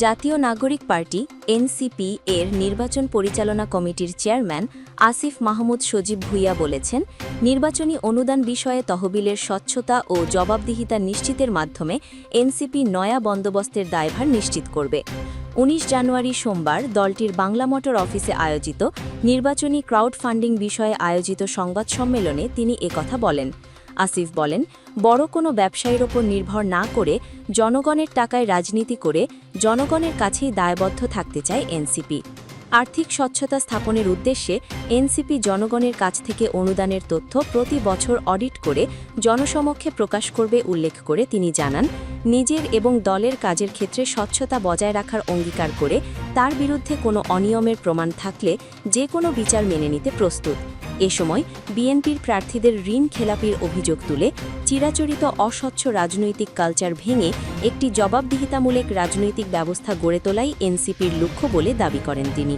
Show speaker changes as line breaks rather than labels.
জাতীয় নাগরিক party, NCP এর নির্বাচন পরিচালনা কমিটির চেয়ারম্যান আসিফ মাহমুদ সজীব ভুইয়া বলেছেন, নির্বাচনী অনুদান বিষয়ে তহবিলের স্বচ্ছতা ও জবাবদিহিতা নিশ্চিতের মাধ্যমে এনসিপি নয়া বন্দোবস্তের দায়ভার নিশ্চিত করবে। উনিশ জানুয়ারি সোমবার দলটির বাংলা মোটর অফিসে আয়োজিত নির্বাচনী ক্রাউড ফান্ডিং বিষয়ে আয়োজিত সংবাদ সম্মেলনে তিনি একথা বলেন। আসিফ বলেন, বড় কোনো ব্যবসায়ীর ওপর নির্ভর না করে জনগণের টাকায় রাজনীতি করে জনগণের কাছেই দায়বদ্ধ থাকতে চায় এনসিপি। আর্থিক স্বচ্ছতা স্থাপনের উদ্দেশ্যে এনসিপি জনগণের কাছ থেকে অনুদানের তথ্য প্রতি বছর অডিট করে জনসমক্ষে প্রকাশ করবে উল্লেখ করে তিনি জানান, নিজের এবং দলের কাজের ক্ষেত্রে স্বচ্ছতা বজায় রাখার অঙ্গীকার করে তার বিরুদ্ধে কোনো অনিয়মের প্রমাণ থাকলে যে কোনো বিচার মেনে নিতে প্রস্তুত। এ সময় বিএনপির প্রার্থীদের ঋণ খেলাপির অভিযোগ তুলে চিরাচরিত অস্বচ্ছ রাজনৈতিক কালচার ভেঙে একটি জবাবদিহিতামূলক রাজনৈতিক ব্যবস্থা গড়ে তোলাই এনসিপির লক্ষ্য বলে দাবি করেন তিনি।